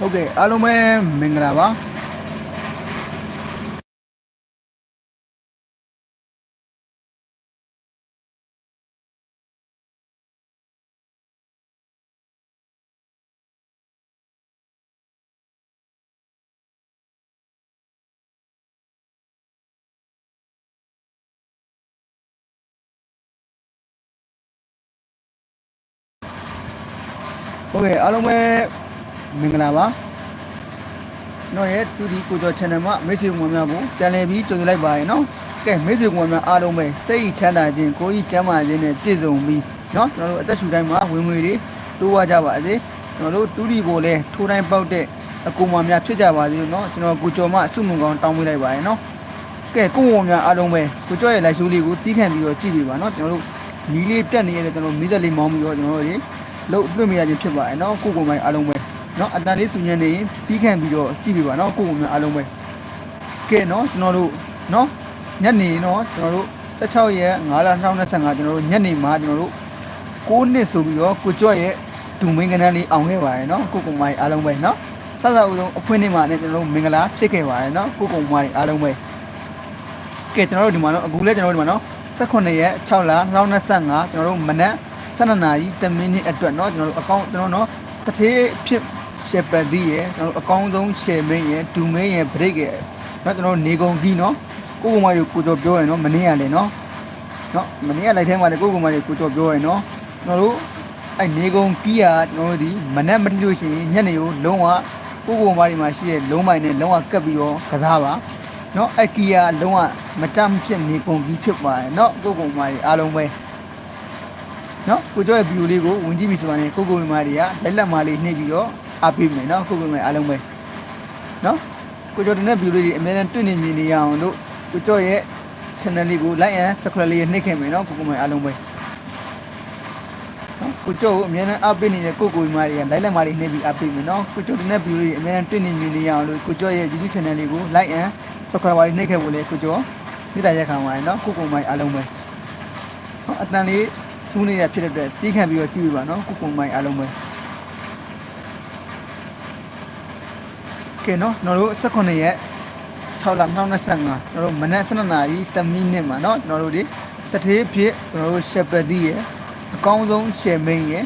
ဟုတ်ကဲ့အားလုံးပဲမင်္ဂလာပါဟုတ်ကဲ့အားလုံးပဲ မင်္ဂလာပါနော်ရဲ့တူဒီကိုကျော် channel မှာမိတ်ဆွေဝင်များကိုပြန်လည်ပြီးကြိုဆိုလိုက်ပါရနော်ကဲမိတ်ဆွေဝင်များအားလုံးပဲစိတ်ချမ်းသာခြင်းကိုယ်ကြီးကျန်းမာခြင်းနဲ့ပြည့်စုံပြီးနော်ကျွန်တော်တို့အသက်ရှူတိုင်းမှာဝင်ငွေတွေတိုးဝကြပါစေကျွန်တော်တို့တူဒီကိုလည်းထိုးတိုင်းပေါက်တဲ့အကူမများဖြစ်ကြပါစေနော်ကျွန်တော်ကိုကျော်မအစုမုံကောင်တောင်းပေးလိုက်ပါရနော်ကဲကိုဝင်များအားလုံးပဲကိုကျော်ရဲ့ live show လေးကိုတီးခန့်ပြီးတော့ကြည့်ပြပါနော်ကျွန်တော်တို့မီးလေးပြတ်နေရတယ်ကျွန်တော်မီးသက်လေးမောင်းပြီးတော့ကျွန်တော်တို့ရေလှုပ်လွှင့်မိရခြင်းဖြစ်ပါတယ်နော်ကိုကိုမိုင်အားလုံးပဲ เนาะအတန်လေးစုညံနေတီးခန့်ပြီးတော့ကြည့်ပြပါเนาะကိုကိုမိုင်းအားလုံးပဲကဲเนาะကျွန်တော်တို့เนาะညနေเนาะကျွန်တော်တို့16ရက်5လ2025ကျွန်တော်တို့ညနေမှာကျွန်တော်တို့6နှစ်ဆိုပြီးတော့ကိုကြော့ရဲ့ဒူမင်းကနန်းလေးအောင်ခဲ့ပါတယ်เนาะကိုကိုမိုင်းအားလုံးပဲเนาะဆက်ဆက်ဦးဆုံးအဖွင့်နေ့မှာလည်းကျွန်တော်တို့မင်္ဂလာဖြစ်ခဲ့ပါတယ်เนาะကိုကိုမိုင်းအားလုံးပဲကဲကျွန်တော်တို့ဒီမှာเนาะအခုလဲကျွန်တော်တို့ဒီမှာเนาะ18ရက်6လ2025ကျွန်တော်တို့မနက်12နာရီ10မိနစ်အတွက်เนาะကျွန်တော်တို့အကောင့်ကျွန်တော်เนาะတထေးဖြစ် ရှယ်ပတ်ဒီရယ်ကျွန်တော်တို့အကောင့်ဆုံးရှယ်မင်းရယ်ဒူမင်းရယ်ဘရိတ်ရယ်เนาะကျွန်တော်တို့နေကုန်ကြီးเนาะကိုကိုမကြီးကိုကျော်ပြောရယ်เนาะမနေ့ကလည်းเนาะเนาะမနေ့ကလိုက်ထဲမှာလည်းကိုကိုမကြီးကိုကျော်ပြောရယ်เนาะကျွန်တော်တို့အဲ့နေကုန်ကြီးကကျွန်တော်တို့ဒီမနက်မတိလို့ရှိရင်ညနေကိုလုံးဝကိုကိုမကြီးမှာရှိတဲ့လုံးမိုင်နဲ့လုံးဝကပ်ပြီးတော့ကစားပါเนาะအဲ့ကီယာလုံးဝမတမ်းဖြစ်နေကုန်ကြီးဖြစ်ပါတယ်เนาะကိုကိုမကြီးအားလုံးပဲ နော်ကိုကျော်ရဲ့ဗီဒီယိုလေးကိုဝင်ကြည့်ပြီဆိုရင်ကိုကိုမိမတွေကလက်လက်မလေးနှိပ်ပြီးတော့ အားပေးမယ်နော်ကိုကိုမိမအားလုံးပဲနော်ကိုကျော်တင်တဲ့ဗီဒီယိုလေးတွေအများနဲ့တွေ့နေမြင်နေရအောင်လို့ကိုကျော်ရဲ့ channel လေးကို like and subscribe လေးနှိပ်ခဲ့မယ်နော်ကိုကိုမိမအားလုံးပဲနော်ကိုကျော်ကိုအများနဲ့အားပေးနေတဲ့ကိုကိုမိမတွေကလက်လက်မလေးနှိပ်ပြီးအားပေးမယ်နော်ကိုကျော်တင်တဲ့ဗီဒီယိုလေးအများနဲ့တွေ့နေမြင်နေရအောင်လို့ကိုကျော်ရဲ့ YouTube channel လေးကို like and subscribe လေးနှိပ်ခဲ့ဖို့လေကိုကျော်မိတာရက်ခံပါရနော်ကိုကိုမိမအားလုံးပဲနော်အတန်လေးစူးနေတာဖြစ်တဲ့အတွက်တီးခံပြီးတော့ကြည့်ပြပါနော်ကုကုမိုင်းအားလုံးပဲ ကဲနော်ကျွန်တော်တို့18ရက်6လ2025ကျွန်တော်တို့မနက်7နာရီ10မိနစ်မှာနော်ကျွန်တော်တို့ဒီတထေးဖြစ်ကျွန်တော်တို့ရှက်ပတီရဲ့အကောင်းဆုံးရှယ်မင်းရဲ့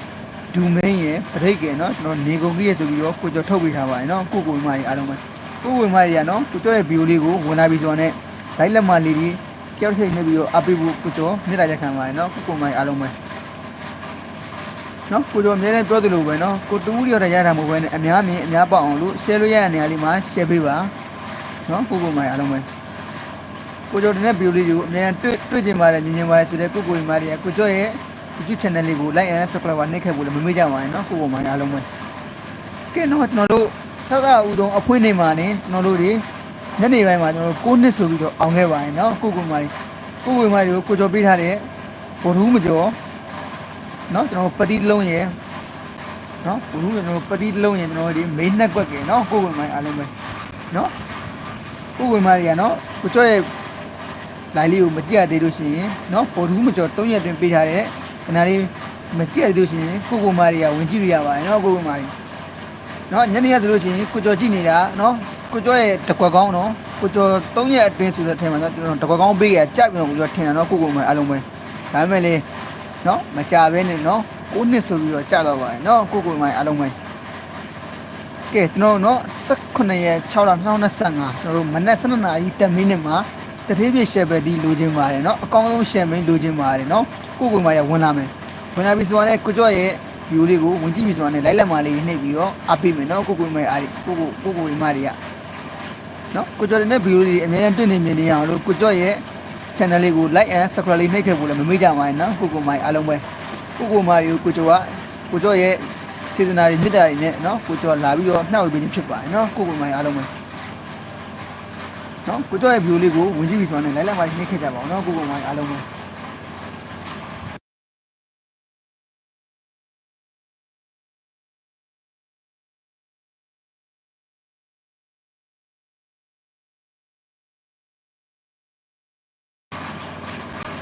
ဒူမင်းရဲ့ဘရိတ်ရဲ့နော်ကျွန်တော်နေကုန်ကြီးရဲ့ဆိုပြီးတော့ကိုကျော်ထုတ်ပေးထားပါတယ်နော်ကုကုမိုင်းအားလုံးပဲကုကုမိုင်းတွေကနော်ကိုကျော်ရဲ့ဗီဒီယိုလေးကိုဝင်လာပြီးဆိုတော့ ਨੇ လိုက်လက်မလေးကြီးကြောက်စိတ်နေပြီးတော့အပိဖို့ကိုကျော်မြေတားချက်ခံပါတယ်နော်ကုကုမိုင်းအားလုံးပဲ နော်ကိုကျော်အများနဲ့ပြောသလိုပဲနော်ကိုတူးရတဲ့ရတာမဟုတ်ဘဲနဲ့အများမြင်အများပေါက်အောင်လို့ share လို့ရတဲ့နေရာလေးမှာ share ပေးပါနော်ကိုကိုမိုင်အားလုံးပဲကိုကျော်တဲ့ဗီဒီယိုလေးကိုအများတွေ့တွေ့ကျင်ပါတယ်မြင်ကျင်ပါတယ်ဆိုတဲ့ကိုကိုမိုင်တွေကကိုကျော်ရဲ့ YouTube channel လေးကို like and subscribe နှိပ်ခဲ့ဖို့လည်းမမေ့ကြပါနဲ့နော်ကိုကိုမိုင်အားလုံးပဲကဲတော့ကျွန်တော်တို့ဆက်စအူတုံအဖွင့်နေမှာနေကျွန်တော်တို့ဒီညနေပိုင်းမှာကျွန်တော်တို့9နှစ်ဆိုပြီးတော့အောင်ခဲ့ပါတယ်နော်ကိုကိုမိုင်ကိုကိုမိုင်တွေကိုကိုကျော်ပေးထားတဲ့ဘိုလ်ထူးမကျော် เนาะကျွန်တော်တို့ပတိတစ်လုံးရယ်เนาะဘူးကျွန်တော်တို့ပတိတစ်လုံးရယ်ကျွန်တော်တို့ဒီမိန်းနှက်ကွက်ကယ်เนาะကိုယ်ဝင်မိုင်းအားလုံးပဲเนาะကိုယ်ဝင်မိုင်းတွေကเนาะကိုကျော်ရဲ့လိုင်လေးကိုမကြည့်ရသေးလို့ရှိရင်เนาะပေါ်ထူးမကျော်၃ရက်တွင်ပေးထားတဲ့ခဏလေးမကြည့်ရသေးလို့ရှိရင်ကိုကိုမိုင်းတွေကဝင်ကြည့်လို့ရပါတယ်เนาะကိုကိုမိုင်းเนาะညနေရဆိုလို့ရှိရင်ကိုကျော်ကြည့်နေတာเนาะကိုကျော်ရဲ့တကွက်ကောင်းเนาะကိုကျော်၃ရက်အတွင်းဆိုတဲ့အထက်မှာเนาะကျွန်တော်တကွက်ကောင်းပေးရကြိုက်ပြီးတော့ကိုကျော်ထင်တာเนาะကိုကိုမိုင်းအားလုံးပဲဒါပေမဲ့လေ နော်မကြဘဲနဲ့နော်9နှစ်ဆိုပြီးတော့ကြာတော့ပါတယ်နော်ကိုကိုမိုင်းအားလုံးပဲကဲကျွန်တော်တို့နော်18ရက်6လ2025ကျွန်တော်တို့မနက်7နာရီ10မိနစ်မှာတတိပြည့်ရှယ်ပဲဒီလိုချင်ပါတယ်နော်အကောင်းဆုံးရှယ်မင်းလိုချင်ပါတယ်နော်ကိုကိုမိုင်းရဝင်လာမယ်ဝင်လာပြီဆိုတော့ကိုကျော်ရဲ့ဗီဒီယိုလေးကိုဝင်ကြည့်ပြီဆိုတော့လိုက်လက်မလေးနှိပ်ပြီးတော့အပိမယ်နော်ကိုကိုမိုင်းအားကိုကိုကိုကိုမိုင်းတွေကနော်ကိုကျော်တဲ့ဗီဒီယိုလေးအများနဲ့တွေ့နေမြင်နေရအောင်လို့ကိုကျော်ရဲ့ channel လေးကို like and subscribe လေးနှိပ်ခဲ့ဖို့လည်းမမေ့ကြပါနဲ့နော်ကိုကိုမိုင်းအားလုံးပဲကိုကိုမိုင်းကိုကိုကျော်ကကိုကျော်ရဲ့စေတနာတွေမြစ်တာတွေနဲ့နော်ကိုကျော်လာပြီးတော့နှောက်ပေးခြင်းဖြစ်ပါတယ်နော်ကိုကိုမိုင်းအားလုံးပဲနော်ကိုကျော်ရဲ့ view လေးကိုဝင်ကြည့်ပြီးဆိုတော့လည်း like လိုက်မှနှိပ်ခဲ့ကြပါအောင်နော်ကိုကိုမိုင်းအားလုံးပဲ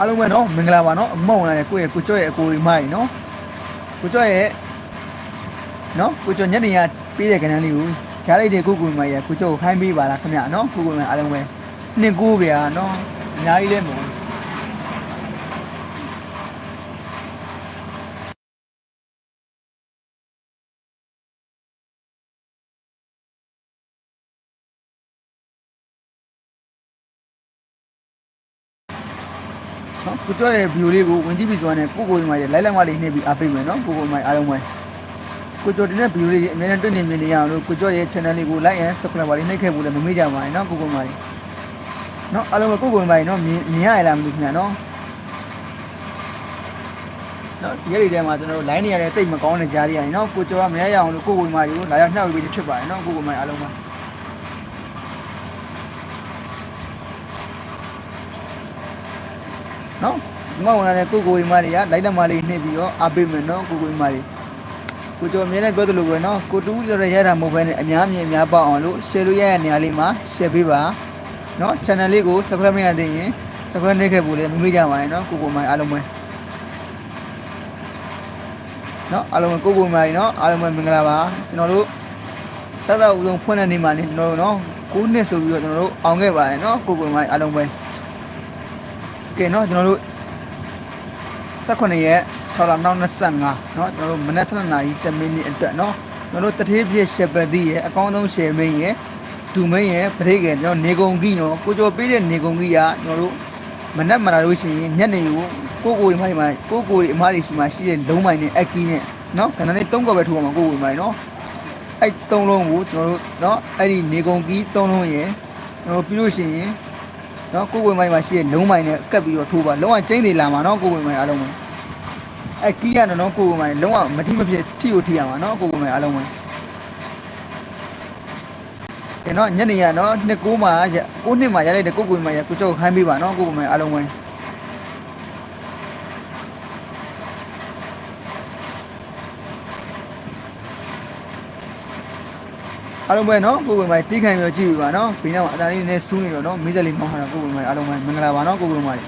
အားလုံးပဲနော်မင်္ဂလာပါနော်အမုံလာတဲ့ကိုယ့်ရဲ့ကိုကျော်ရဲ့အကိုဒီမိုင်းနော်ကိုကျော်ရဲ့နော်ကိုကျော်ညနေရပေးတဲ့ကဏ္ဍလေးကိုကြားလိုက်တဲ့ကိုကိုမိုင်ရကိုကျော်ကိုခိုင်းပေးပါလားခင်ဗျနော်ကိုကိုမိုင်အားလုံးပဲနှစ်ကိုဗျာနော်အများကြီးလဲမဟုတ်ဘူး နော် ကိုကျော်ရဲ့ဗီဒီယိုလေးကိုဝင်ကြည့်ပြီးဆိုရင်ကိုကိုမိုင်ရဲ့လိုက်လက်မလေးနှိပ်ပြီးအားပေးမယ်နော်ကိုကိုမိုင်အားလုံးပဲကိုကျော်တင်တဲ့ဗီဒီယိုလေးအများနဲ့တွေ့နေမြင်နေရအောင်လို့ကိုကျော်ရဲ့ channel လေးကို like and subscribe ပါလေးနှိပ်ခဲ့ဖို့လည်းမမေ့ကြပါနဲ့နော်ကိုကိုမိုင်နော်အားလုံးပဲကိုကိုမိုင်နော်မြင်မြင်ရရလားမသိဘူးခင်ဗျာနော်နော်ဒီရက်တွေထဲမှာကျွန်တော်တို့ line နေရတဲ့တိတ်မကောင်းတဲ့ကြားတွေရတယ်နော်ကိုကျော်ကမရရအောင်လို့ကိုကိုမိုင်ကိုလာရောက်နှောက်ပြီးဖြစ်ပါတယ်နော်ကိုကိုမိုင်အားလုံးပဲနော်ဒီ မဝင်ရတဲ့ကိုကိုကြီးမလေးကလိုက်တမလေးနှိပ်ပြီးတော့အားပေးမယ်နော်ကိုကိုကြီးမလေးကိုကျော်အမြဲတမ်းပြောသလိုပဲနော်ကိုတူးဆိုတဲ့ရတာမဟုတ်ဘဲနဲ့အများမြင်အများပေါအောင်လို့ share လို့ရတဲ့နေရာလေးမှာ share ပေးပါနော် channel လေးကို subscribe မရသေးရင် subscribe လုပ်ခဲ့ဖို့လည်းမမေ့ကြပါနဲ့နော်ကိုကိုမလေးအားလုံးပဲနော်အားလုံးကိုကိုမလေးနော်အားလုံးပဲမင်္ဂလာပါကျွန်တော်တို့စသအုပ်ဆုံးဖွင့်တဲ့နေ့မှာနေကျွန်တော်တို့နော်ကိုနှစ်ဆိုပြီးတော့ကျွန်တော်တို့အောင်ခဲ့ပါတယ်နော်ကိုကိုမလေးအားလုံးပဲကဲနော်ကျွန်တော်တို့ 18ရက်6လနောက်25เนาะကျွန်တော်တို့မနက်7:00နာရီ10မိနစ်အတွက်เนาะကျွန်တော်တို့တထေးပြည့်ရှယ်ပတိရဲ့အကောင်းဆုံးရှယ်မင်းရဲ့ဒူမင်းရဲ့ပရိကေကျွန်တော်နေကုန်ကြီးเนาะကိုကျော်ပေးတဲ့နေကုန်ကြီးကကျွန်တော်တို့မနက်မှလာလို့ရှိရင်ညနေကိုကိုကိုတွေမှဒီမှာကိုကိုတွေအမားတွေရှိမှရှိတဲ့လုံးမိုင်နဲ့အက်ကီးနဲ့เนาะခဏလေး၃កောက်ပဲထိုးအောင်ကိုကိုတွေမှเนาะအဲ့၃လုံးကိုကျွန်တော်တို့เนาะအဲ့ဒီနေကုန်ကြီး၃လုံးရဲ့ကျွန်တော်တို့ပြီးလို့ရှိရင် နော်ကိုကိုမိုင်းမှာရှိတဲ့လုံးမိုင်းနဲ့ကပ်ပြီးတော့ထိုးပါလုံးဝကျိန်းနေလာမှာနော်ကိုကိုမိုင်းအားလုံးပဲအဲကီးရနော်နော်ကိုကိုမိုင်းလုံးဝမတိမဖြစ်ထိကိုထိရမှာနော်ကိုကိုမိုင်းအားလုံးပဲကျွန်တော်ညနေရနော်နှစ်ကိုးမှာကိုးနှစ်မှာရလိုက်တဲ့ကိုကိုမိုင်းရကိုကြောက်ခိုင်းပေးပါနော်ကိုကိုမိုင်းအားလုံးပဲ အားလုံးပဲနော်ကိုကိုမိုင်တီးခိုင်းပြီးကြည့်ပြီပါနော်ဘေးနောက်အသာလေးနည်းဆူးနေတော့နော်မိသက်လေးမောင်းထားတာကိုကိုမိုင်အားလုံးပဲမင်္ဂလာပါနော်ကိုကိုမိုင်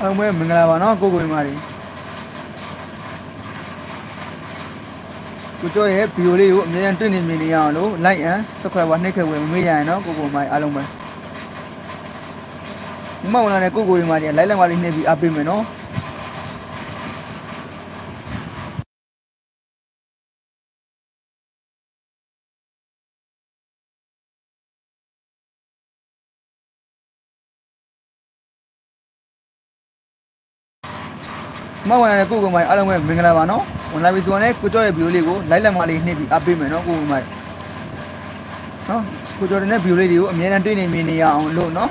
အောင်မဲမင်္ဂလာပါနော်ကိုကိုညီမတွေကိုကျော်ရဲ့ဗီဒီယိုလေးကိုအမြဲတမ်းတွေ့နေမြင်နေရအောင်လို့ like and subscribe နှိပ်ခဲ့ဝင်မမေ့ရရင်နော်ကိုကိုမိုင်အားလုံးပဲဒီမှာဝင်လာတဲ့ကိုကိုညီမတွေ like လက်မလေးနှိပ်ပြီးအားပေးမယ်နော် မှာဝင်လာတဲ့ကိုကိုမိုင်အားလုံးပဲမင်္ဂလာပါနော်ဝင်လာပြီဆိုရင်ကိုကျော်ရဲ့ဗီဒီယိုလေးကို like လက်မလေးနှိပ်ပြီးအားပေးမယ်နော်ကိုကိုမိုင်နော်ကိုကျော်တဲ့ဗီဒီယိုလေးတွေကိုအမြဲတမ်းတွေ့နေမြင်နေရအောင်လို့နော်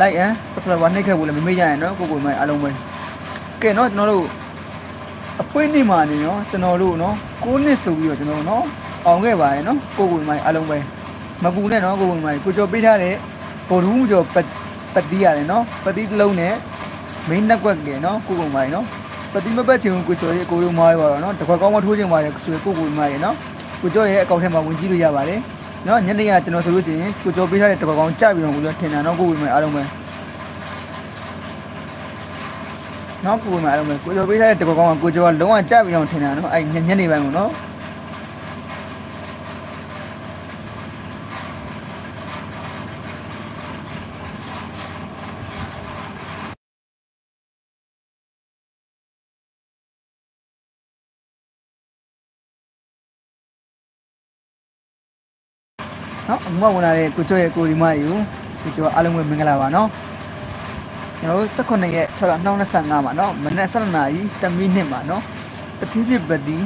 like and subscribe နှိပ်ခဲ့ဖို့လည်းမမေ့ကြရင်နော်ကိုကိုမိုင်အားလုံးပဲကဲနော်ကျွန်တော်တို့အပွင့်နေမှာနေနော်ကျွန်တော်တို့နော်9နှစ်ဆိုပြီးတော့ကျွန်တော်နော်အောင်ခဲ့ပါရဲ့နော်ကိုကိုမိုင်အားလုံးပဲမပူနဲ့နော်ကိုကိုမိုင်ကိုကျော်ပေးထားတဲ့ဗိုလ်ထူးကျော်ပတ်ပတ်တီးရတယ်နော်ပတ်တီးတစ်လုံးနဲ့ main network ကနော်ကိုကိုမိုင်နော် ပတ်တီးမပတ်ချင်ဘူးကိုကျော်ရဲ့ကိုလိုမားရပါတော့နော်တခွက်ကောင်းမထိုးချင်ပါတယ်ဆိုရင်ကိုကိုမိုင်ရနော်ကိုကျော်ရဲ့အကောင့်ထဲမှာဝင်ကြည့်လို့ရပါတယ်နော်ညနေကကျွန်တော်ဆိုလို့ရှိရင်ကိုကျော်ပေးထားတဲ့တခွက်ကောင်းကြပြီးတော့ကိုကျော်ထင်တာနော်ကိုကိုမိုင်အားလုံးပဲနော်ကိုယ်မှာအဲ့လိုမျိုးကိုကျော်ပေးထားတဲ့တကောကောင်းကကိုကျော်ကလုံးဝကြပြီးအောင်ထင်တာနော်အဲ့ညညနေပိုင်းကိုနော် နော်အမှုဝင်လာတဲ့ကိုကျော်ရဲ့ကိုဒီမတွေကိုကိုကျော်အားလုံးပဲမင်္ဂလာပါနော်ကျွန်တော်တို့19ရက်6လ2025မှာနော်မနက်7:00နာရီ10မိနစ်မှာနော်ပတိပြပတိ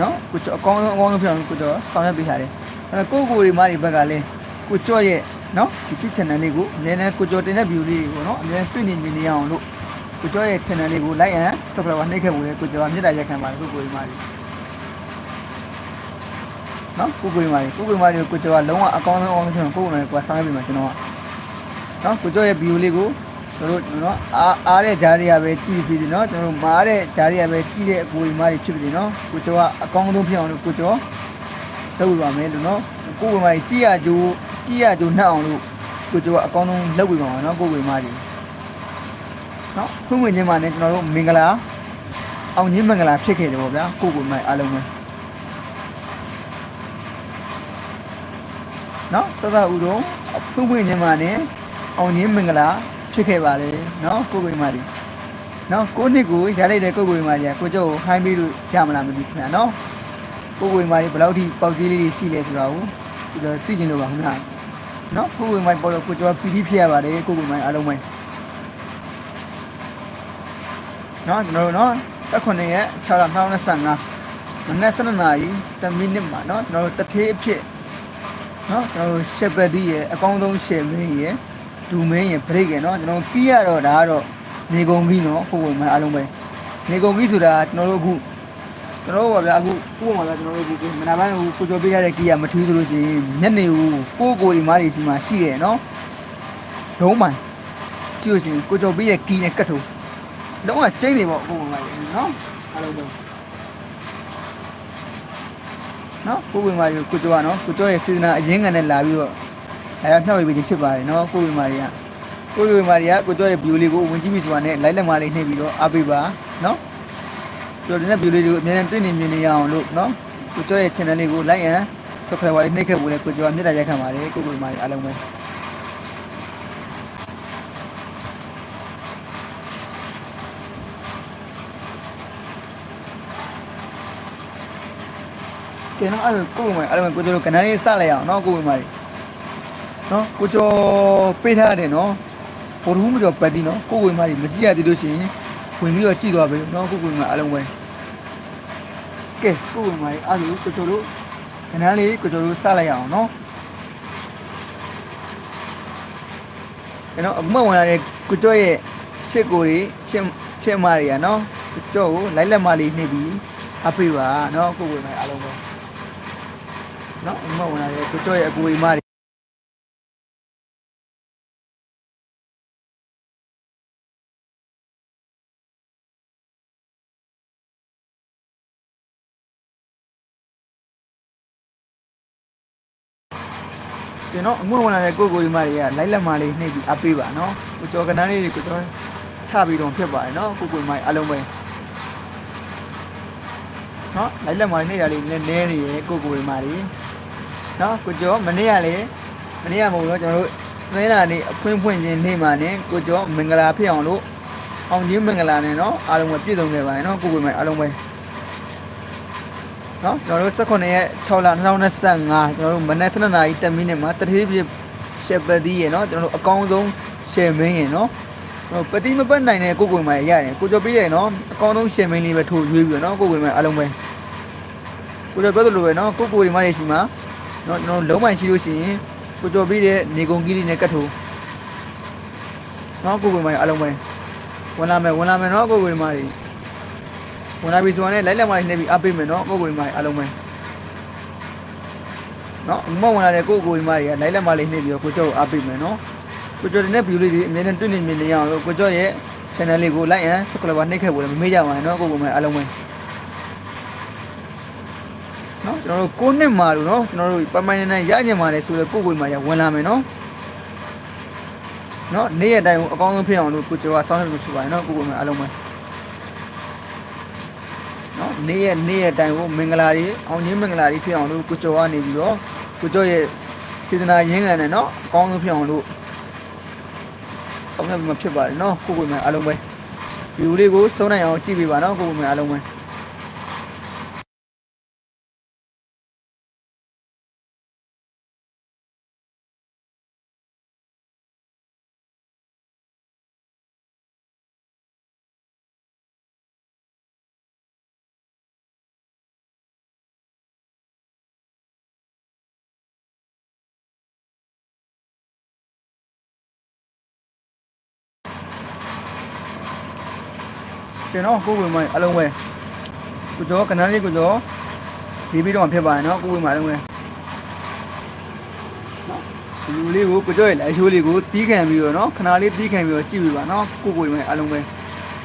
နော်ကိုကျော်အကောင်းဆုံးအကောင်းဆုံးဖြစ်အောင်ကိုကျော်ဆောင်ရွက်ပေးထားတယ်အဲ့တော့ကိုကိုဒီမတွေဘက်ကလည်းကိုကျော်ရဲ့နော်ဒီ channel လေးကိုအမြဲတမ်းကိုကျော်တင်တဲ့ view လေးတွေကိုနော်အမြဲတွေ့နေမြင်နေရအောင်လို့ကိုကျော်ရဲ့ channel လေးကို like and subscribe နှိပ်ခဲ့ဖို့လည်းကိုကျော်ကမြတ်တာရက်ခံပါတယ်ကိုကိုဒီမတွေ နော်ကိုကိုတွေမားတွေကိုကိုတွေမားတွေကိုကျော်ကလုံးဝအကောင်းဆုံးအကောင်းဆုံးဖြစ်အောင်ကိုကိုတွေမားကိုဆောင်ရွက်ပေးမှာကျွန်တော်ကနော်ကိုကျော်ရဲ့ view လေးကိုကျွန်တော်တို့နော်အားအားတဲ့ဂျားတွေကပဲကြည့်ပြီးတယ်နော်ကျွန်တော်တို့မားတဲ့ဂျားတွေကပဲကြည့်တဲ့အကိုကြီးမားတွေဖြစ်ပြီနော်ကိုကျော်ကအကောင်းဆုံးဖြစ်အောင်လို့ကိုကျော်လုပ်ပြပါမယ်လို့နော်ကိုကိုမားကြီးကြည့်ရကြိုးကြည့်ရကြိုးနှက်အောင်လို့ကိုကျော်ကအကောင်းဆုံးလုပ်ပြပါမယ်နော်ကိုကိုမားကြီးနော်ဖွင့်ဝင်ခြင်းမှာလည်းကျွန်တော်တို့မင်္ဂလာအောင်ခြင်းမင်္ဂလာဖြစ်ခဲ့တယ်ပေါ့ဗျာကိုကိုမိုင်အားလုံးပဲ နော်သသဥတော်ဖွင့်ဖွင့်ခြင်းမှာနဲ့အောင်ခြင်းမင်္ဂလာဖြစ်ခဲ့ပါလေနော်ကိုကိုမာဒီနော်ကိုနှစ်ကိုရလိုက်တဲ့ကိုကိုမာဒီကိုကျော်ကိုဟိုင်းပြီးလို့ကြမလားမသိဘူးခင်ဗျာနော်ကိုကိုမာဒီဘယ်လောက်ထိပေါက်ကြီးလေးတွေရှိလဲဆိုတာကိုဒီလိုသိချင်လို့ပါခင်ဗျာနော်ကိုကိုမာပေါ်တော့ကိုကျော်ပီတိဖြစ်ရပါတယ်ကိုကိုမာအားလုံးပဲနော်ကျွန်တော်နော်တခွန်းရဲ့6လ2025မနက်7:00နာရီ10မိနစ်မှာနော်ကျွန်တော်တို့တထေးအဖြစ် နော်ကျွန်တော်ရှက်ပက်သီးရယ်အကောင်းဆုံးရှယ်မင်းရယ်ဒူမင်းရယ်ဘရိတ်ရယ်နော်ကျွန်တော်ပြီးရတော့ဒါကတော့နေကုန်ပြီနော်ဟုတ်ဝင်မှာအလုံးပဲနေကုန်ပြီဆိုတာကျွန်တော်တို့အခုကျွန်တော်တို့ပါဗျာအခုဥပမာလာကျွန်တော်တို့ဒီမနာပိုင်းကိုကိုကြောပေးရတဲ့ကီယာမထူးဆိုလို့ရှိရင်ညနေကိုကိုကိုဒီမားတွေစီမှာရှိတယ်နော်ဒုံးမိုင်ရှိလို့ရှိရင်ကိုကြောပေးရကီနဲ့ကတ်ထိုးတော့ကကျိန်းနေပေါ့ဥပမာလာနော်အားလုံးပဲ နော်ကိုဝင်ပါလေကိုကျော်ကနော်ကိုကျော်ရဲ့စေတနာအရင်ခံနဲ့လာပြီးတော့အဲနှောက်ရပြီးဖြစ်ပါတယ်နော်ကိုဝင်ပါလေကကိုဝင်ပါလေကကိုကျော်ရဲ့ဗီဒီယိုလေးကိုဝင်ကြည့်ပြီဆိုတာနဲ့လိုက်လက်မလေးနှိပ်ပြီးတော့အားပေးပါနော်ကျော်တဲ့ဗီဒီယိုလေးကိုအများနဲ့တွေ့နေမြင်နေရအောင်လို့နော်ကိုကျော်ရဲ့ channel လေးကို like and subscribe လေးနှိပ်ခဲ့ဖို့လေကိုကျော်ကမြတ်တာရက်ခံပါတယ်ကိုဝင်ပါလေအားလုံးပဲ ကဲနော်အဲ့ဒါကိုယ်ဝင်အဲ့ဒါကိုကျော်တို့ကနန်းလေးစလိုက်အောင်နော်ကိုယ်ဝင်ပါလေနော်ကိုကျော်ပေးထားတယ်နော်ဘောရူးမကျော်ပတ်တီနော်ကိုယ်ဝင်ပါလေမကြည့်ရသေးလို့ရှိရင်ဝင်ပြီးတော့ကြည့်သွားပြီနော်ကိုယ်ဝင်ပါအလုံးဝဲကဲကိုယ်ဝင်ပါလေအဲ့ဒါကိုကျော်တို့ကနန်းလေးကိုကျော်တို့စလိုက်အောင်နော်ကဲနော်အခုမှဝင်လာတဲ့ကိုကျော်ရဲ့ချစ်ကိုကြီးချစ်ချစ်မတွေကနော်ကိုကျော်ကိုလိုက်လက်မလေးနှိပ်ပြီးအဖေပါနော်ကိုယ်ဝင်ပါအလုံးဝဲ နော်အမဝင်လာတယ်ကိုကျော်ရဲ့အကူအမတွေကျွန်တော်အမဝင်လာတဲ့ကိုကိုကြီးမတွေကလိုက်လက်မလေးနှိပ်ပြီးအပေးပါနော်ကိုကျော်ကနန်းလေးတွေကိုကျော်ချပြီးတော့ဖြစ်ပါတယ်နော်ကိုကိုကြီးမအလုံးပဲနော်လိုက်လက်မလေးနှိပ်တာလေးနည်းနည်းနေရကိုကိုကြီးမတွေ နော်ကိုကျော်မနေ့ကလေမနေ့ကမဟုတ်တော့ကျွန်တော်တို့သင်းလာနေအဖွင့်ဖွင့်ခြင်းနေ့မှာနေကိုကျော်မင်္ဂလာဖြစ်အောင်လို့အောင်ချင်းမင်္ဂလာနဲ့နော်အားလုံးပဲပြည့်စုံခဲ့ပါတယ်နော်ကိုကိုမိုင်အားလုံးပဲနော်ကျွန်တော်တို့18ရက်6လ2025ကျွန်တော်တို့မနက်7:00နာရီ10မိနစ်မှာတတိပြရှယ်ပတီးရယ်နော်ကျွန်တော်တို့အကောင်းဆုံးရှယ်မင်းရယ်နော်ဟိုပတိမပတ်နိုင်တဲ့ကိုကိုမိုင်ရတယ်ကိုကျော်ပြီးတယ်နော်အကောင်းဆုံးရှယ်မင်းလေးပဲထိုးရွေးပြီးတော့နော်ကိုကိုမိုင်အားလုံးပဲကိုကျော်ပြောသလိုပဲနော်ကိုကိုဒီမလေးရှိမှာ เนาะကျွန်တော်လုံးမိုင်ရှိလို့ရှိရင်ကိုကြော်ပြီးတဲ့နေကုန်ကြီးတွေနဲ့ကတ်ထိုးเนาะကိုကိုမိုင်အလုံးပဲဝင်လာမယ်ဝင်လာမယ်เนาะကိုကိုမိုင်ဝင်လာပြီဆိုရင်လည်းလိုက်လက်မိုင်နေပြီးအပေးမယ်เนาะကိုကိုမိုင်အလုံးပဲเนาะမဝင်လာတဲ့ကိုကိုမိုင်တွေကလိုက်လက်မိုင်လေးနေပြီးတော့ကိုကြော်ကိုအပေးမယ်เนาะကိုကြော်တဲ့ view လေးတွေအများနဲ့တွေ့နေမြင်နေရအောင်လို့ကိုကြော်ရဲ့ channel လေးကို like and subscribe နှိပ်ခဲ့ဖို့လည်းမမေ့ကြပါနဲ့เนาะကိုကိုမိုင်အလုံးပဲ နော်ကျွန်တော်တို့ကိုနှစ်မှာလို့နော်ကျွန်တော်တို့ပမိုင်းနေနေရညင်မှာလေဆိုတော့ကိုကိုမှာရဝင်လာမယ်နော်နော်နေ့ရက်တိုင်းကိုအကောင်းဆုံးဖြစ်အောင်လို့ကိုကျော်ကစောင့်ရလို့ဖြစ်ပါတယ်နော်ကိုကိုမှာအလုံးပဲနော်နေ့ရက်နေ့ရက်တိုင်းကိုမင်္ဂလာတွေအောင်ချင်းမင်္ဂလာတွေဖြစ်အောင်လို့ကိုကျော်ကနေပြီးတော့ကိုကျော်ရဲ့စေတနာရင်းခံနဲ့နော်အကောင်းဆုံးဖြစ်အောင်လို့ဆောင်ရွက်မှာဖြစ်ပါတယ်နော်ကိုကိုမှာအလုံးပဲဗီဒီယိုလေးကိုစုံနိုင်အောင်ကြည့်ပေးပါနော်ကိုကိုမှာအလုံးပဲ ကျွန်တော်ကိုဝင်မအလုံးဝဲကိုကျော်ကနန်းလေးကိုကျော်ဈေးပြီးတော့ဖြစ်ပါတယ်နော်ကိုဝင်မအလုံးဝဲနော်ဒီလူလေးကိုကိုကျော်ရဲ့လိုက်ရှိုးလေးကိုတီးခံပြီးတော့နော်ခဏလေးတီးခံပြီးတော့ကြည့်ပြီးပါနော်ကိုကိုဝင်မအလုံးဝဲ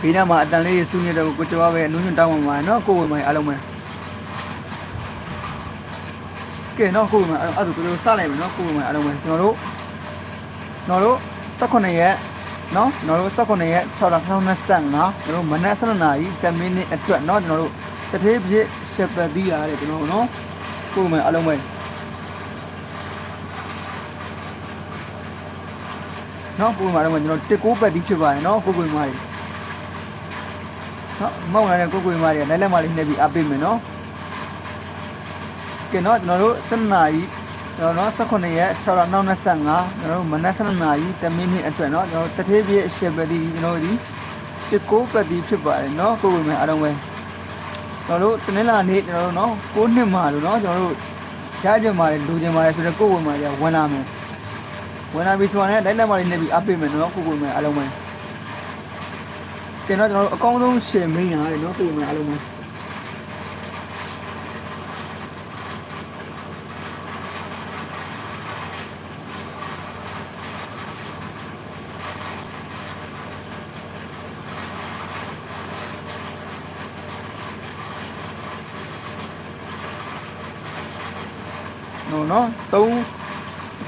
ဘေးနားမှာအတန်လေးဆူနေတဲ့ကိုကျော်ပဲအလုံးညွန့်တောင်းပါမှာနော်ကိုဝင်မအလုံးဝဲကဲနော်ကိုဝင်မအဲ့ဒါကိုကျော်စလိုက်မယ်နော်ကိုဝင်မအလုံးဝဲကျွန်တော်တို့ကျွန်တော်တို့18ရက်6လ နော်ကျွန်တော်တို့18ရက်6လ2025ကျွန်တော်တို့မနက်7နာရီ10မိနစ်အတွက်နော်ကျွန်တော်တို့တထေးပြစ်ရှက်ပတိရတဲ့ကျွန်တော်တို့နော်ကိုယ်မယ်အလုံးမယ်နော်ပုံမှာတော့ကျွန်တော်တစ်ကိုးပတ်သီးဖြစ်ပါတယ်နော်ကိုကိုမားတွေနော်မောက်လာတဲ့ကိုကိုမားတွေလိုက်လက်မလေးနှက်ပြီးအပိတ်မယ်နော်ကဲနော်ကျွန်တော်တို့7နာရီ ကျွန်တော်တို့18ရက်6လ2025ကျွန်တော်တို့မနက်7နာရီ10မိနစ်အတွက်เนาะကျွန်တော်တထေးပြည့်ရှက်ပတ်သီးကျွန်တော်တို့ဒီတစ်ကိုးပတ်သီးဖြစ်ပါတယ်เนาะကိုကိုယ်မှအလုံးပဲ ကျွန်တော်တို့တနင်္လာနေ့ကျွန်တော်တို့နော်6နှစ်မှလို့နော်ကျွန်တော်တို့ရကြမှာလေလူကြမှာလေဆိုတော့ကိုယ့်ဝင်မှာရဝင်လာမယ်ဝင်လာပြီဆိုတော့လည်းလက်မလေးနေပြီးအပိမယ်နော်ကိုယ့်ကိုယ်မှာအလုံးပဲကျွန်တော်ကျွန်တော်တို့အကောင်းဆုံးရှင်မင်းရတယ်နော်ကိုယ့်ကိုယ်မှာအလုံးပဲ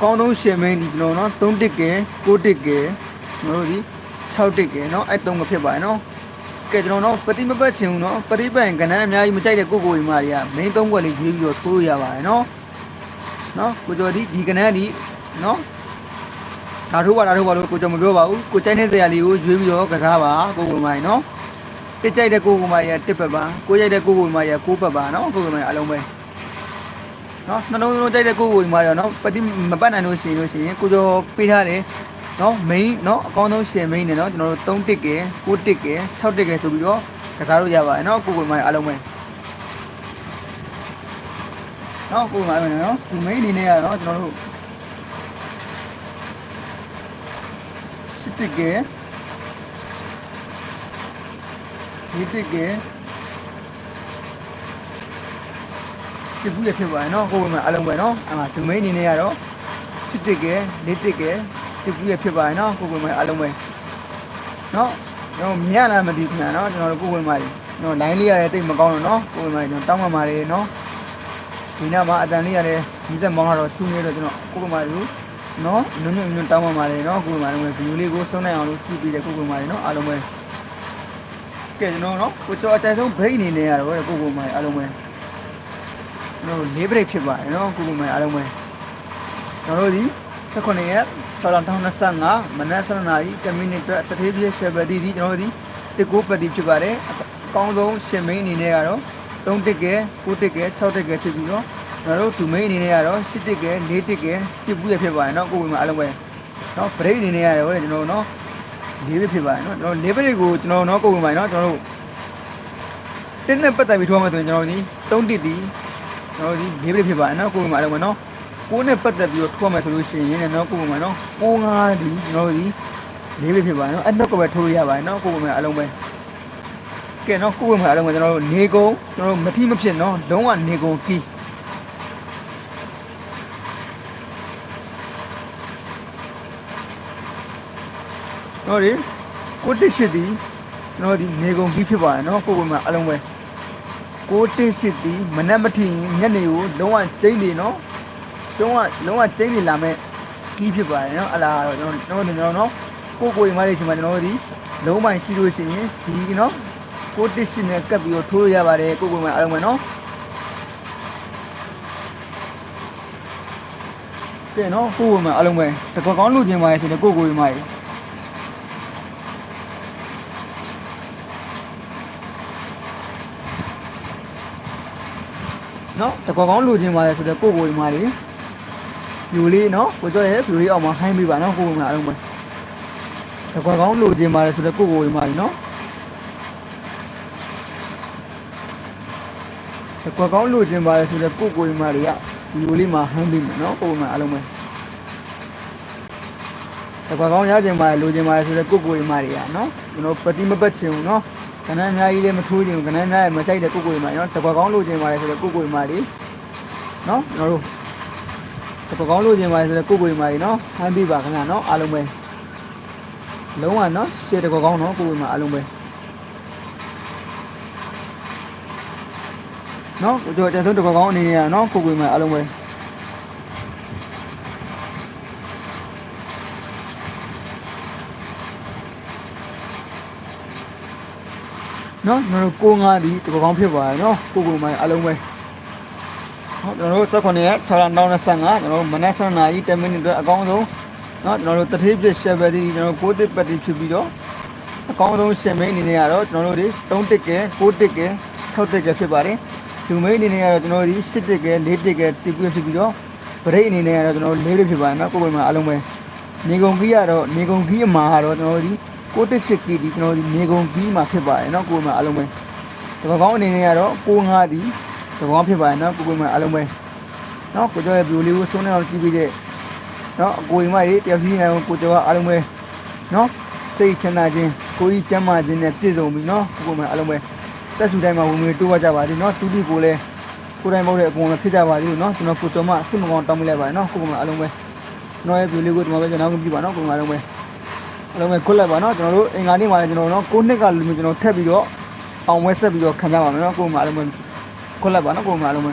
ကောင်းဆုံးရှင်မင်းဒီကျွန်တော်နော်3တစ်ကဲ6တစ်ကဲကျွန်တော်တို့ဒီ6တစ်ကဲနော်အဲ့3ကဖြစ်ပါတယ်နော်ကဲကျွန်တော်နော်ပฏิမပတ်ချင်ဘူးနော်ပฏิပတ်ရင်ကဏ္ဍအများကြီးမကြိုက်တဲ့ကိုကိုကြီးမာတွေက main 3ခွက်လေးရွေးပြီးတော့ထိုးလို့ရပါတယ်နော်နော်ကိုကျော်ဒီဒီကဏ္ဍဒီနော်ဒါထိုးပါဒါထိုးပါလို့ကိုကျော်မပြောပါဘူးကိုကြိုက်တဲ့ဇာတ်လေးကိုရွေးပြီးတော့ကစားပါကိုကိုမိုင်းနော်တစ်ကြိုက်တဲ့ကိုကိုမိုင်းရတစ်ပတ်ပါကိုကြိုက်တဲ့ကိုကိုမိုင်းရ9ပတ်ပါနော်ကိုကိုမိုင်းအလုံးပဲ နော်နှလုံးလုံးကြိုက်တဲ့ကိုကိုကြီးမှာတော့နော်ပတိမပတ်နိုင်လို့ရှိရင်လို့ရှိရင်ကိုကျော်ပေးထားတယ်နော် main နော်အကောင်းဆုံးရှင် main နဲ့နော်ကျွန်တော်တို့3တစ်ကဲ6တစ်ကဲ6တစ်ကဲဆိုပြီးတော့တကားလို့ရပါတယ်နော်ကိုကိုကြီးမှာအားလုံးပဲနော်ကိုကိုကြီးမှာနော်ဒီ main အနေနဲ့ကနော်ကျွန်တော်တို့7တစ်ကဲဒီတစ်ကဲ ပြပူရဖြစ်ပါတယ်နော်ကိုယ်ဝင်မှာအလုံးပဲနော်အဲ့မှာဒိုမိန်းအနေနဲ့ကတော့စစ်တစ်ကဲလေးတစ်ကဲပြပူရဖြစ်ပါတယ်နော်ကိုယ်ဝင်မှာအလုံးပဲနော်ကျွန်တော်မြင်လာမသိခင်ဗျာနော်ကျွန်တော်တို့ကိုယ်ဝင်မှာကျွန်တော် line လေးရတယ်တိတ်မကောင်းတော့နော်ကိုယ်ဝင်မှာကျွန်တော်တောင်းပန်ပါတယ်နော်ဒီနောက်မှာအတန်လေးရတယ်ဒီသက်မောင်းတော့စူးနေတော့ကျွန်တော်ကိုယ်ဝင်မှာလို့နော်နုံနုံနုံတောင်းပန်ပါတယ်နော်ကိုယ်ဝင်မှာလည်းဗီဒီယိုလေးကိုဆုံးနိုင်အောင်လို့ကြည့်ပြီးတယ်ကိုယ်ဝင်မှာနော်အားလုံးပဲကဲကျွန်တော်နော်ကိုကျော်အကြိုက်ဆုံးဘိတ်အနေနဲ့ရတော့ကိုယ်ဝင်မှာအားလုံးပဲ ကျွန်တော်တို့လေးဘရိတ်ဖြစ်ပါတယ်နော်ကုကုမိုင်အားလုံးပဲကျွန်တော်တို့ဒီ18ရက်6025မနက်7:00နာရီ10မိနစ်အတွက်တထေးပြည့်7ပတ်တီဒီကျွန်တော်တို့ဒီတစ်ကိုပတ်တီဖြစ်ပါတယ်အကောင်းဆုံးရှင်မိန်အနေနဲ့ကတော့3တစ်ကဲ9တစ်ကဲ6တစ်ကဲဖြစ်ပြီးတော့ကျွန်တော်တို့ဒူမိန်အနေနဲ့ကတော့7တစ်ကဲ4တစ်ကဲပြပူရဖြစ်ပါတယ်နော်ကုကုမိုင်အားလုံးပဲနော်ဘရိတ်အနေနဲ့ရတယ်ကျွန်တော်တို့နော်လေးဘရိတ်ဖြစ်ပါတယ်နော်ကျွန်တော်လေးဘရိတ်ကိုကျွန်တော်နော်ကုကုမိုင်နော်ကျွန်တော်တို့တင်းနဲ့ပတ်သက်ပြီးထိုးမှဆိုရင်ကျွန်တော်ဒီ3တစ်ဒီ ကျွန်တော်ဒီလေးပြဖြစ်ပါနော်ကိုယ်မှာလည်းမနော်ကိုယ်နဲ့ပတ်သက်ပြီးတော့ထိုးမယ်ဆိုလို့ရှိရင်လည်းနော်ကိုယ်မှာနော်ကိုငါးဒီကျွန်တော်ဒီလေးပြဖြစ်ပါနော်အဲ့တော့ကပဲထိုးရပါတယ်နော်ကိုယ်မှာအလုံးပဲကဲနော်ကိုယ်မှာအလုံးပဲကျွန်တော်တို့နေကုန်းကျွန်တော်တို့မထီးမဖြစ်နော်လုံးဝနေကုန်းကီးနော်ဒီကိုတစ်ရှိသည်ကျွန်တော်ဒီနေကုန်းကီးဖြစ်ပါတယ်နော်ကိုယ်မှာအလုံးပဲ ကိုတစ်စစ်တီမနက်မထီရင်ညနေကိုလုံးဝကျိန်းနေနော်ကျုံးကလုံးဝကျိန်းနေလာမဲ့ကီးဖြစ်ပါတယ်နော်အလားတော့ကျွန်တော်ကျွန်တော်တို့နော်ကိုကိုရီမလေးရှင်မှာကျွန်တော်တို့ဒီလုံးပိုင်ရှိလို့ရှိရင်ဒီနော်ကိုတစ်စစ်နဲ့ကပ်ပြီးတော့ထိုးရပါတယ်ကိုကိုရီမအားလုံးပဲနော်ကဲနော်ကိုကိုရီမအားလုံးပဲတကွက်ကောင်းလူချင်းပါရဲ့ဆိုတော့ကိုကိုရီမရဲ့ နော်တကွက်ကောင်းလူချင်းပါရဲ့ဆိုတော့ကိုကိုရီမလေးဖြူလေးနော်ကိုကျော်ရဲ့ဖြူလေးအောက်မှာဟိုင်းပေးပါနော်ကိုကိုရီမအားလုံးပဲတကွက်ကောင်းလူချင်းပါရဲ့ဆိုတော့ကိုကိုရီမလေးနော်တကွက်ကောင်းလူချင်းပါရဲ့ဆိုတော့ကိုကိုရီမလေးကဖြူလေးမှာဟိုင်းပေးမယ်နော်ကိုကိုရီမအားလုံးပဲတကွက်ကောင်းရခြင်းပါရဲ့လူချင်းပါရဲ့ဆိုတော့ကိုကိုရီမလေးကနော်ကျွန်တော်ပတိမပတ်ချင်ဘူးနော် ကနန်းအများကြီးလည်းမထိုးချင်ဘူးကနန်းအများကြီးမကြိုက်တဲ့ကိုကိုရီမလေးနော်တကွက်ကောင်းလူချင်းပါရဲ့ဆိုတော့ကိုကိုရီမလေးနော်ကျွန်တော်တို့တပကောင်းလို့ခြင်းပါဆိုတော့ကိုကိုကြီးမာကြီးနော်ဟမ်းပြပါခင်ဗျာနော်အားလုံးပဲလုံးဝနော်ရှေ့တကောကောင်းနော်ကိုကိုကြီးမာအားလုံးပဲနော်ကိုကျော်ကျန်ဆုံးတကောကောင်းအနေနဲ့ကနော်ကိုကိုကြီးမာအားလုံးပဲ နော်ကျွန်တော်တို့ကိုငါဒီတကောင်းဖြစ်ပါတယ်နော်ကိုကိုမိုင်းအလုံးပဲဟုတ်ကျွန်တော်တို့18ရက်6လ2025ကျွန်တော်တို့မနက်7နာရီ10မိနစ်အတွက်အကောင်းဆုံးနော်ကျွန်တော်တို့တထေးပြစ်ရှယ်ဘယ်ဒီကျွန်တော်တို့6တစ်ပတ်တီဖြစ်ပြီးတော့အကောင်းဆုံးရှင်မိန်အနေနဲ့ကတော့ကျွန်တော်တို့ဒီ3တစ်ကဲ6တစ်ကဲ6တစ်ကဲဖြစ်ပါတယ်ဒီမိန်အနေနဲ့ကတော့ကျွန်တော်တို့ဒီ7တစ်ကဲ4တစ်ကဲတီပွင့်ဖြစ်ပြီးတော့ဗရိတ်အနေနဲ့ကတော့ကျွန်တော်တို့၄တစ်ဖြစ်ပါတယ်နော်ကိုကိုမိုင်းအလုံးပဲနေကုန်ကြီးကတော့နေကုန်ကြီးအမှာကတော့ကျွန်တော်တို့ဒီ 6တစ်8ကီဒီကျွန်တော်တို့ဒီနေကုန်ကြီးမှာဖြစ်ပါတယ်နော်ကိုကိုမိုင်းအလုံးပဲဒီကောင်းအနေနဲ့ကတော့ကိုငါးဒီဒီကောင်းဖြစ်ပါတယ်နော်ကိုကိုမအားလုံးပဲနော်ကိုကျော်ရဲ့ဗီဒီယိုလေးကိုဆုံးနေအောင်ကြည့်ပြီးတဲ့နော်အကိုအိမ်မကြီးတယောက်စီနိုင်ကိုကျော်ကအားလုံးပဲနော်စိတ်ချမ်းသာခြင်းကိုကြီးကျမ်းမာခြင်းနဲ့ပြည့်စုံပြီနော်ကိုကိုမအားလုံးပဲတက်စုတိုင်းမှာဝင်ဝင်တိုးဝကြပါသည်နော်တူတီကိုလည်းကိုယ်တိုင်မဟုတ်တဲ့အကုန်လည်းဖြစ်ကြပါသည်နော်ကျွန်တော်ကိုကျော်မဆုမကောင်းတောင်းပေးလိုက်ပါတယ်နော်ကိုကိုမအားလုံးပဲနော်ရဲ့ဗီဒီယိုလေးကိုဒီမှာပဲကျွန်တော်ကကြည့်ပါနော်ကိုကိုမအားလုံးပဲ အားလုံးပဲခွတ်လိုက်ပါနော်ကျွန်တော်တို့အင်္ဂါနေ့မှာလည်းကျွန်တော်နော်ကိုနှစ်ကလူမျိုးကျွန်တော်ထက်ပြီးတော့အောင်ဝဲဆက်ပြီးတော့ခံကြပါမယ်နော်ကိုယ်မအားလုံးပဲခွက်လိုက်ပါနော်ကိုယ်မအားလုံးပဲ